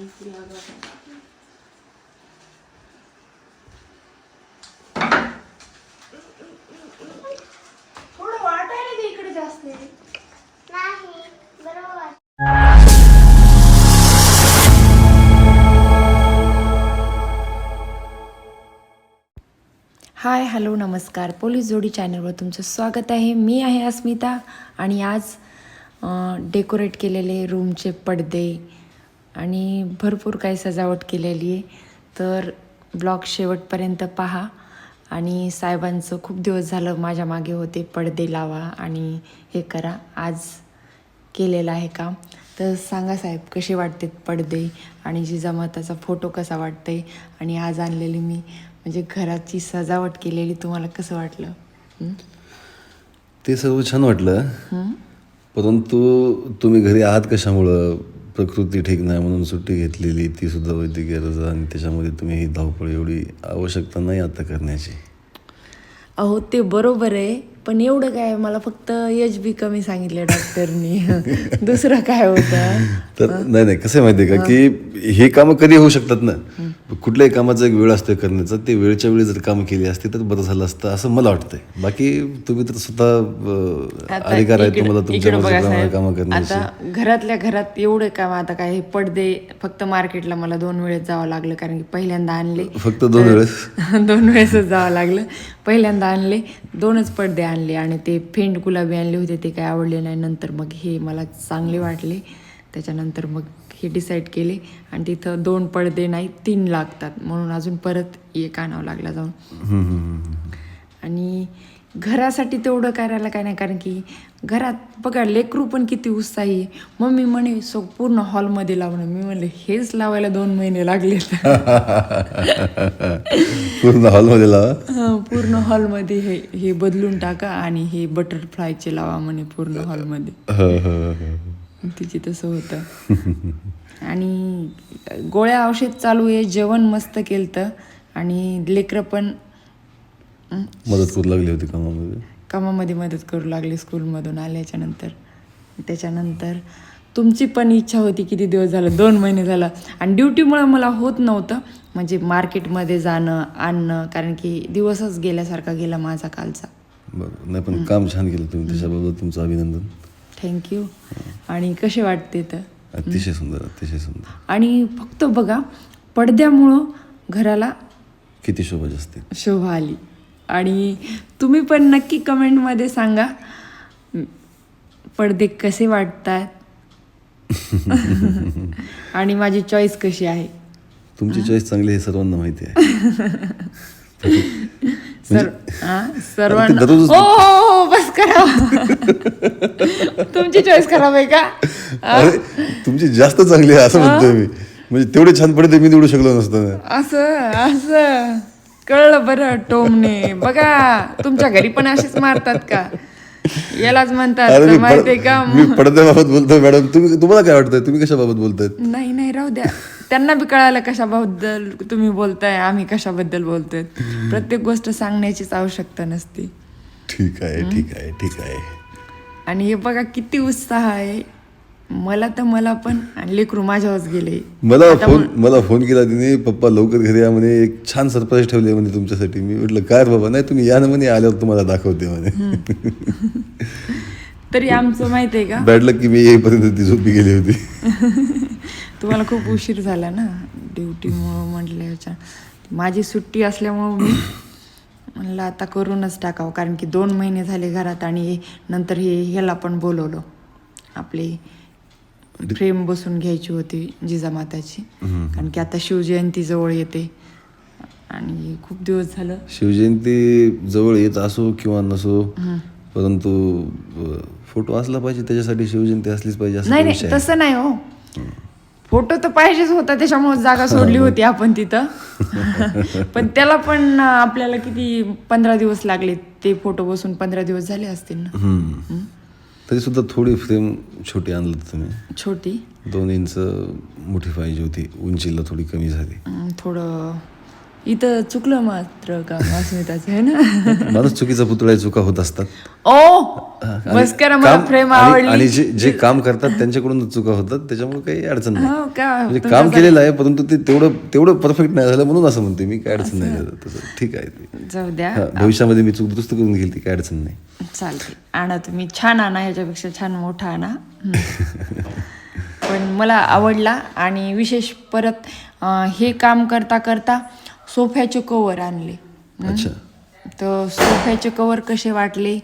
काहीतरी आवाज थोडं वाटायला दे इकडे जास्त. नाही बरोबर हाय हॅलो नमस्कार. पोलीस जोडी चॅनलवर तुमचं स्वागत आहे. मी आहे अस्मिता आणि आज डेकोरेट केलेले रूमचे पडदे आणि भरपूर काही सजावट केलेली आहे. तर ब्लॉग शेवटपर्यंत पहा. आणि साहेबांचं खूप दिवस झालं माझ्या मागे होते. पडदे लावा आणि हे करा. आज केलेलं आहे काम. तर सांगा साहेब कसे वाटते पडदे आणि जिजामाताचा फोटो कसा वाटतंय? आणि आज आणलेली मी म्हणजे घराची सजावट केलेली तुम्हाला कसं वाटलं? ते सर्व छान वाटलं? परंतु तुम्ही घरी आहात कशामुळं? प्रकृती ठीक नाही म्हणून सुट्टी घेतलेली ती सुद्धा वैद्यकीय रजा आणि त्याच्यामध्ये तुम्ही ही धावपळ एवढी आवश्यकता नाही आता करण्याची. अहो ते बरोबर आहे. पण एवढं काय मला फक्त एच बी कमी सांगितलं डॉक्टरनी दुसरं काय होतं? तर नाही नाही कसं आहे माहिती आहे का की हे कामं कधी होऊ शकतात ना? कुठल्याही कामाचा एक वेळ असतो करण्याचा ते वेळच्या वेळी जर कामं केली असती तर बरं झालं असतं असं मला वाटतंय. बाकी तुम्ही तर स्वतः अधिकार आहे तुम्हाला तुमच्या कामं करण्याची घरातल्या घरात एवढे काम आता काय हे पडदे फक्त मार्केटला मला दोन वेळेस जावं लागलं कारण की पहिल्यांदा आणले. फक्त दोन वेळेस? दोन वेळेसच जावं लागलं. पहिल्यांदा आणले दोनच पडदे आणले. आणि ते फेंट गुलाबी आणले होते ते काय आवडले नाही. नंतर मग हे मला चांगले वाटले. त्याच्यानंतर मग हे डिसाईड केले आणि तिथं दोन पडदे नाही तीन लागतात. म्हणून अजून परत एक आणावं लागला जाऊन. आणि घरासाठी तेवढं करायला काय नाही कारण की घरात बघा लेकरू पण किती उत्साही मम्मी म्हणे सो पूर्ण हॉलमध्ये लावणं. मी म्हणले हेच लावायला दोन महिने लागले पूर्ण हॉलमध्ये लावा? हं, पूर्ण हॉलमध्ये हे हे बदलून टाका आणि हे बटरफ्लायचे लावा म्हणे पूर्ण हॉलमध्ये. तिची तसं होतं. आणि गोळ्या औषध चालू आहे जेवण मस्त केलतं. आणि लेकरं पण मदत करू लागली होती कामामध्ये? कामामध्ये मदत करू लागले स्कूलमधून आल्याच्यानंतर त्याच्यानंतर तुमची पण इच्छा होती किती दिवस झालं? दोन महिने झालं. आणि ड्युटीमुळं मला होत नव्हतं. म्हणजे मार्केटमध्ये जाणं आणणं कारण की दिवसच गेल्यासारखा गेला माझा कालचा. बरं. नाही पण काम छान केलं तुम्ही. त्याच्याबद्दल तुमचं अभिनंदन. थँक्यू आणि कसे वाटते तर अतिशय सुंदर अतिशय सुंदर. आणि फक्त बघा पडद्यामुळं घराला किती शोभा असते शोभा आली. आणि तुम्ही पण नक्की कमेंटमध्ये सांगा. पडदे कसे वाटतात? आणि माझी चॉईस कशी आहे? तुमची चॉईस चांगली हे सर्वांना माहिती आहे. सर सर्वांना हो हो हो बस करा तुमची चॉईस खराब आहे का? अरे तुमची जास्त चांगली आहे असं म्हणतोय मी. म्हणजे तेवढे छान पडते मी निवडू शकलो नसतो असं असं. कळलं बरं टोमने. बघा तुमच्या घरी पण असेच मारतात का? यालाच म्हणतात माहितीये का? मी पडद्याबाबत बोलतोय मॅडम. तुम्ही तुम्हाला काय वाटतंय? तुम्ही कशाबाबत बोलताय नाही नाही राहू द्या. त्यांना बी कळालं कशाबद्दल तुम्ही बोलताय आम्ही कशाबद्दल बोलतोय. प्रत्येक गोष्ट सांगण्याचीच आवश्यकता नसते. ठीक आहे ठीक आहे ठीक आहे. आणि हे बघा किती उत्साह आहे. मला तर मला पण आणि लेकरू माझ्यावरच गेले. मला फोन मला फोन केला तिने पप्पा लवकर घरी या म्हणे एक छान सरप्राईज ठेवले म्हणे तुमच्यासाठी. मी म्हटलं काय बाबा नाही तुम्ही या ना म्हणे आल्यावर तुम्हाला दाखवते म्हणे. तरी आमचं माहीत आहे का? बॅड लक की मी येईपर्यंत ती झोपी गेली होती. तुम्हाला खूप उशीर झाला ना ड्युटीमुळं म्हटलं ह्याच्या माझी सुट्टी असल्यामुळं मी म्हणलं आता करूनच टाकावं कारण की दोन महिने झाले घरात आणि नंतर हे ह्याला पण बोलवलं. आपले फ्रेम बसून घ्यायची होती जिजामाताची कारण की आता शिवजयंती जवळ येते. आणि खूप दिवस झालं. शिवजयंती जवळ येत असो किंवा नसो परंतु फोटो असला पाहिजे त्याच्यासाठी शिवजयंती असलीच पाहिजे असं नाही नाही. तसं नाही हो. फोटो तर पाहिजेच होता त्याच्यामुळे जागा सोडली होती आपण तिथं. पण त्याला पण आपल्याला किती पंधरा दिवस लागले ते फोटो बसून पंधरा दिवस झाले असतील ना. तरी सुद्धा थोडी फ्रेम छोटी आणलं तुम्ही. छोटी? दोन इंच मोठी पाहिजे होती. उंचीला थोडी कमी झाली. थोडं इथं चुकलं मात्र का? अस्मिताचं आहे ना? माणूस चुकीचा पुतळा चुका होत असतात. ओ! आणि बस करा मला फ्रेम आवडली. आणि जे जे काम करतात त्यांच्याकडून चुका होतात त्याच्यामुळे काही अडचण नाही. हो म्हणजे काम केलेलं आहे परंतु ते तेवढं तेवढं परफेक्ट नाही झालं म्हणून असं म्हणते मी काय अडचण नाही झालं. तसं ठीक आहे जाऊ द्या. भविष्यामध्ये मी चूक दुरुस्त करून घेईल ती काय अडचण नाही. चालते आणा तुम्ही. छान आणा ह्याच्यापेक्षा छान मोठा आणा. पण मला आवडला आणि विशेष परत हे काम करता करता सोफ्याचे कवर आणले. अच्छा. तर सोफ्याचे कवर कसे वाटले?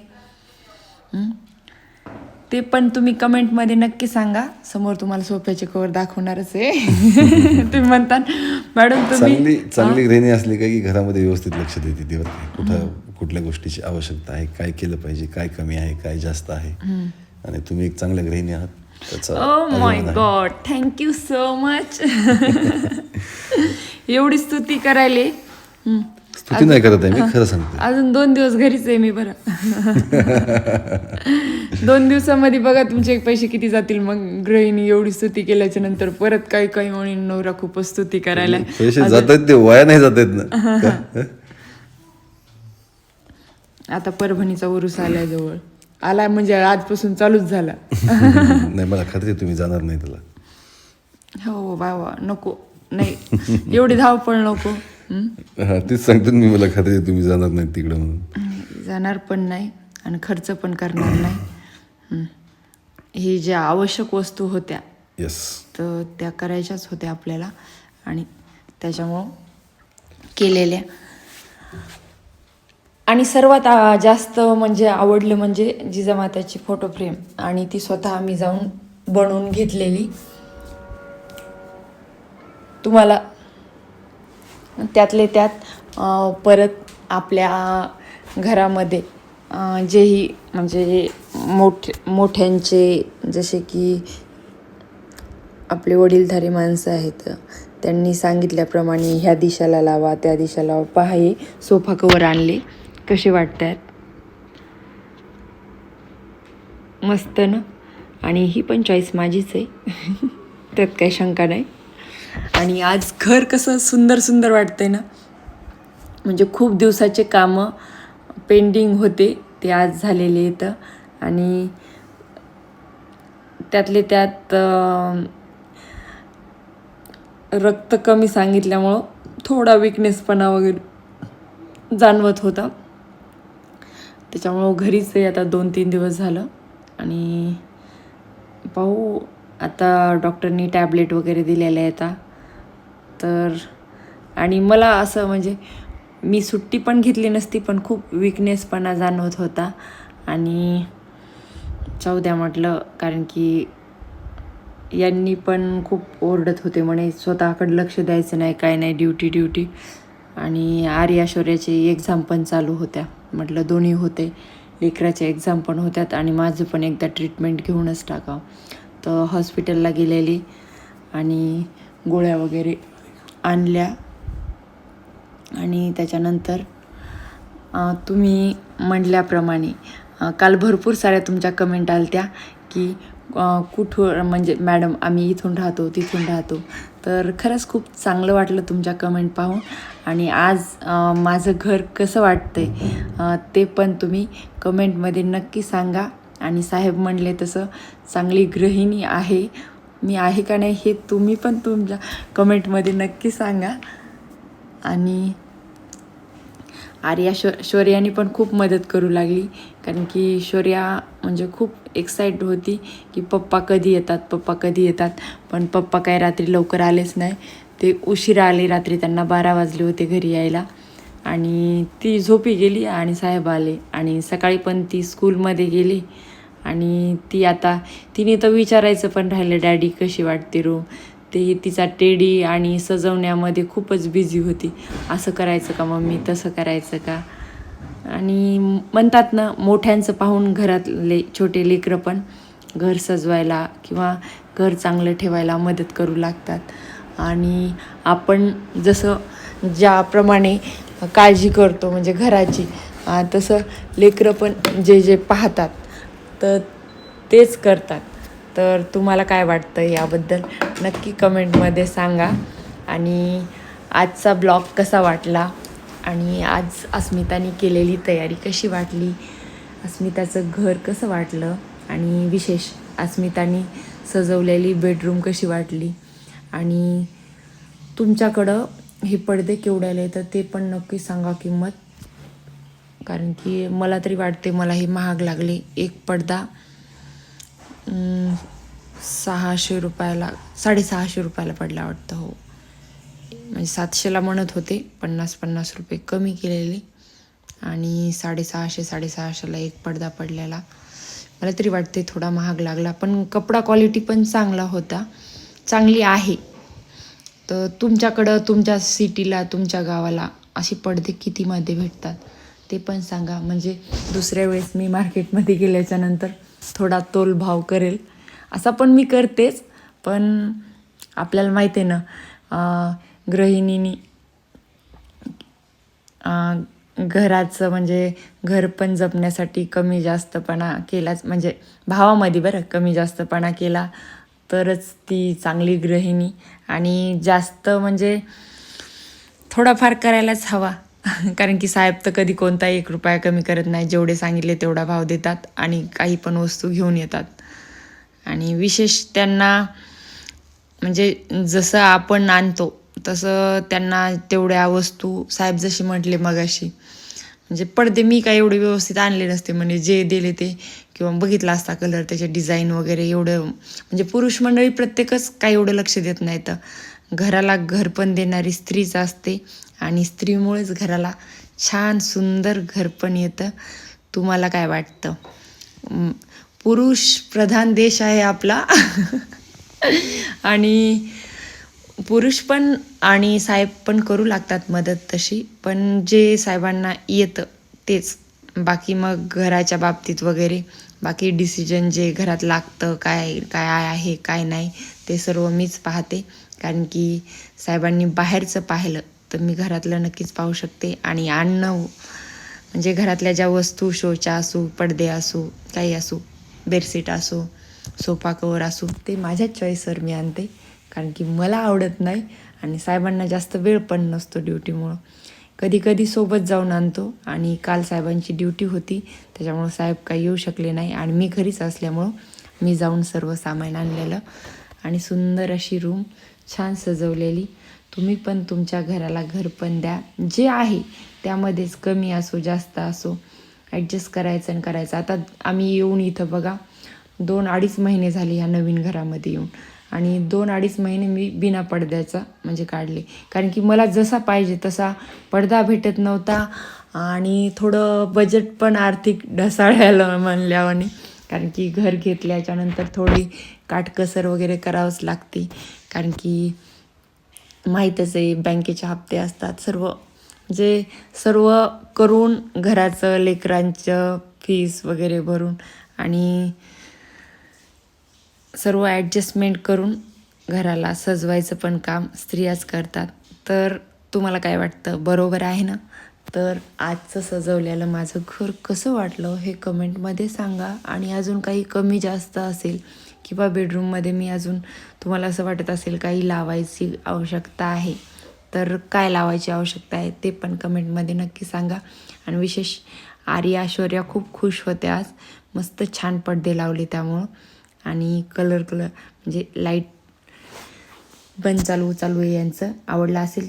ते पण तुम्ही कमेंटमध्ये नक्की सांगा. समोर तुम्हाला सोफ्याचे कवर दाखवणारच आहे. तुम्ही म्हणता मॅडम तुम्ही चांगली चांगली गृहिणी असली का की घरामध्ये व्यवस्थित लक्ष देते. कुठं कुठल्या गोष्टीची आवश्यकता आहे? काय केलं पाहिजे? काय कमी आहे? काय जास्त आहे? आणि तुम्ही एक चांगल्या गृहिणी आहात. My. God thank you so much एवढी स्तुती करायले. स्तुती नाही करत आहे मी खरं सांगते. अजून दोन दिवस घरीच आहे मी बरं. दोन दिवसामध्ये बघा तुमचे पैसे किती जातील. मग गृहिणी एवढी स्तुती केल्याच्यानंतर परत काही काही म्हणे नवरा खूपच स्तुती करायला. पैसे जात आहेत ते वाया नाही जात ना? आता परभणीचा उरूस आलाय जवळ. आलाय म्हणजे आजपासून चालूच झाला. नाही मला खात्री तुम्ही जाणार नाही त्याला. हो बाबा नको. नाही. एवढी धावपळ नको. हं? तीच सांगतो मी मला खात्री तुम्ही जाणार नाही तिकडं म्हणून. जाणार पण नाही आणि खर्च पण करणार नाही. हं. ज्या आवश्यक वस्तू होत्या येस तर त्या करायच्याच होत्या आपल्याला आणि त्याच्यामुळं केलेल्या. आणि सर्वात जास्त म्हणजे आवडलं म्हणजे जिजामाताची फोटो फ्रेम आणि ती स्वतः आम्ही जाऊन बनवून घेतलेली. तुम्हाला. त्यातले त्यात परत आपल्या घरामध्ये जेही म्हणजे मोठ मोठ्यांचे जसे की आपले वडीलधारी माणसं आहेत त्यांनी सांगितल्याप्रमाणे ह्या दिशाला लावा त्या दिशाला लावा. पहा हे सोफा कवर आणले. कसे वाटत आहेत मस्त ना? आणि ही पण चॉईस माझीच आहे. त्यात काही शंका नाही. आणि आज घर कसं सुंदर सुंदर वाटतंय ना? म्हणजे खूप दिवसाचे कामं पेंडिंग होते ते आज झालेले आहेत. आणि त्यातले त्यात रक्त कमी सांगितल्यामुळं थोडा विकनेसपणा वगैरे जाणवत होता. त्याच्यामुळं घरीच आहे आता दोन तीन दिवस झालं. आणि पाहू आता डॉक्टरनी टॅबलेट वगैरे दिलेल्या आहेत. तर आणि मला असं म्हणजे मी सुट्टी पण घेतली नसती पण खूप विकनेसपणा जाणवत होता. आणि जाऊ द्या म्हटलं कारण की यांनी पण खूप ओरडत होते म्हणे स्वतःकडे लक्ष द्यायचं नाही काय नाही ड्युटी ड्युटी आणि आर्या एक्झाम पण चालू होत्या. म्हटलं दोन्ही होते. लेकराच्या एक्झाम पण होत्यात आणि माझं पण एकदा ट्रीटमेंट घेऊनच टाकावं. तर हॉस्पिटलला गेलेली आणि गोळ्या वगैरे आणल्या. आणि त्याच्यानंतर तुम्ही म्हटल्याप्रमाणे काल भरपूर साऱ्या तुमच्या कमेंट आल्या की कुठं म्हणजे मॅडम आम्ही इथून राहतो तिथून राहतो. तर खरंच खूप चांगलं वाटलं तुमच्या कमेंट पाहून. आणि आज माझं घर कसं वाटतंय आहे ते पण तुम्ही कमेंटमध्ये नक्की सांगा. आणि साहेब म्हणले तसं चांगली गृहिणी आहे. मी आहे का नाही हे तुम्ही पण तुमच्या कमेंटमध्ये नक्की सांगा. आणि आर्या शो शौर्याने पण खूप मदत करू लागली. कारण की शौर्या म्हणजे खूप एक्साईट होती की पप्पा कधी येतात पप्पा कधी येतात. पण पप्पा काय रात्री लवकर आलेच नाही. ते उशिरा आले रात्री त्यांना बारा वाजले होते घरी यायला. आणि ती झोपी गेली आणि साहेब आले. आणि सकाळी पण ती स्कूलमध्ये गेली. आणि ती आता तिने तर विचारायचं पण राहिलं डॅडी कशी वाटते रूम ते तिचा टेडी आणि सजवण्यामध्ये खूपच बिझी होती. असं करायचं का मम्मी? तसं करायचं का? आणि म्हणतात ना मोठ्यांचं पाहून घरातले छोटे लेकरं पण घर सजवायला किंवा घर चांगलं ठेवायला मदत करू लागतात. आणि आपण जसं ज्याप्रमाणे काळजी करतो म्हणजे घराची तसं लेकरं पण जे जे पाहतात तर तेच करतात. तर तुम्हाला काय वाटतं याबद्दल? नक्की कमेंटमध्ये सांगा. आणि आजचा ब्लॉग कसा वाटला? आणि आज अस्मिताने केलेली तयारी कशी वाटली? अस्मिताचं घर कसं वाटलं? आणि विशेष अस्मिताने सजवलेली बेडरूम कशी वाटली? आणि तुमच्याकडं हे पडदे केवढ्याला येतं ते पण नक्की सांगा किंमत. कारण की मला तरी वाटते मला हे महाग लागले. एक पडदा सहाशे रुपयाला साडेसहाशे रुपयाला पडला वाटतं हो. म्हणजे सातशेला म्हणत होते पन्नास पन्नास रुपये कमी केलेले. आणि साडेसहाशे साडेसहाशेला एक पडदा पडलेला. मला तरी वाटते थोडा महाग लागला. पण कपडा क्वालिटी पण चांगला होता. चांगली आहे. तर तुमच्याकडं तुमच्या सिटीला तुमच्या गावाला असे पडदे कितीमध्ये भेटतात? ते पण सांगा. म्हणजे दुसऱ्या वेळेस मी मार्केटमध्ये गेल्याच्यानंतर थोडा तोल भाव करेल. असा पण मी करतेच. पण आपल्याला माहिती आहे ना गृहिणीनी घराचं म्हणजे घर पण जपण्यासाठी कमी जास्तपणा केलाच म्हणजे भावामध्ये बरं कमी जास्तपणा केला तरच ती चांगली गृहिणी आणि जास्त म्हणजे थोडाफार करायलाच हवा. कारण की साहेब तर कधी कोणता एक रुपया कमी करत नाही जेवढे सांगितले तेवढा भाव देतात आणि काही पण वस्तू घेऊन येतात. आणि विशेष त्यांना म्हणजे जसं आपण आणतो तसं त्यांना तेवढ्या वस्तू साहेब जशी म्हटले मगाशी म्हणजे पडदे मी काय एवढे व्यवस्थित आणले नसते म्हणजे जे दिले ते किंवा बघितला असता कलर त्याचे डिझाईन वगैरे एवढं म्हणजे पुरुष मंडळी प्रत्येकच काय एवढं लक्ष देत नाही तर घराला घर पण देणारी स्त्रीच असते आणि स्त्रीमुळेच घराला छान सुंदर घर पण येतं. तुम्हाला काय वाटतं? पुरुष प्रधान देश आहे आपला. आणि पुरुष पण आणि साहेब पण करू लागतात मदत तशी पण जे साहेबांना येतं तेच. बाकी मग घराच्या बाबतीत वगैरे बाकी डिसिजन जे घरात लागतं काय काय आहे काय नाही ते सर्व मीच पाहते. कारण की साहेबांनी बाहेरचं पाहिलं तर मी घरातलं नक्कीच पाहू शकते. आणि आणणं म्हणजे घरातल्या ज्या वस्तू शोच्या असू पडदे असू काही असू बेडशीट असो सोफा कवर असू ते माझ्याच चॉईसवर मी आणते. कारण की मला आवडत नाही आणि साहेबांना जास्त वेळ पण नसतो ड्युटीमुळं. कधी कधी सोबत जाऊन आणतो आणि काल साहेबांची ड्युटी होती त्याच्यामुळं साहेब काही येऊ शकले नाही आणि मी घरीच असल्यामुळं मी जाऊन सर्व सामान आणलेलं. आणि सुंदर अशी रूम छान सजवलेली. तुम्ही पण तुमच्या घराला घर पण द्या. जे आहे त्यामध्येच कमी असो जास्त असो ॲडजस्ट करायचं आणि करायचं. आता आम्ही येऊन इथं बघा दोन अडीच महिने झाले ह्या नवीन घरामध्ये येऊन. आणि दोन अडीच महिने मी बिना पडद्याचा म्हणजे काढले. कारण की मला जसा पाहिजे तसा पडदा भेटत नव्हता आणि थोडं बजेट पण आर्थिक ढसाळ्याला म्हणल्यावाने. कारण की घर घेतल्याच्यानंतर थोडी काटकसर वगैरे करावंच लागते. कारण की माहीतच आहे बँकेचे हप्ते असतात. सर्व जे सर्व करून घराचं लेकरांचं फीस वगैरे भरून आणि सर्व ॲडजस्टमेंट करून घराला सजवायचं पण काम स्त्रियाच करतात. तर तुम्हाला काय वाटतं? बरोबर आहे ना? तर आजचं सजवलेलं माझं घर कसं वाटलं हे कमेंटमध्ये सांगा. आणि अजून काही कमी जास्त असेल किंवा बेडरूममध्ये मी अजून तुम्हाला असं वाटत असेल काही लावायची आवश्यकता आहे तर काय लावायची आवश्यकता आहे ते पण कमेंटमध्ये नक्की सांगा. आणि विशेष आर्या ऐश्वर्या खूप खुश होत्या आज. मस्त छान पडदे लावले त्यामुळं. आणि कलर कलर म्हणजे लाइट बंद चालू चालू आहे यांचं. आवडलं असेल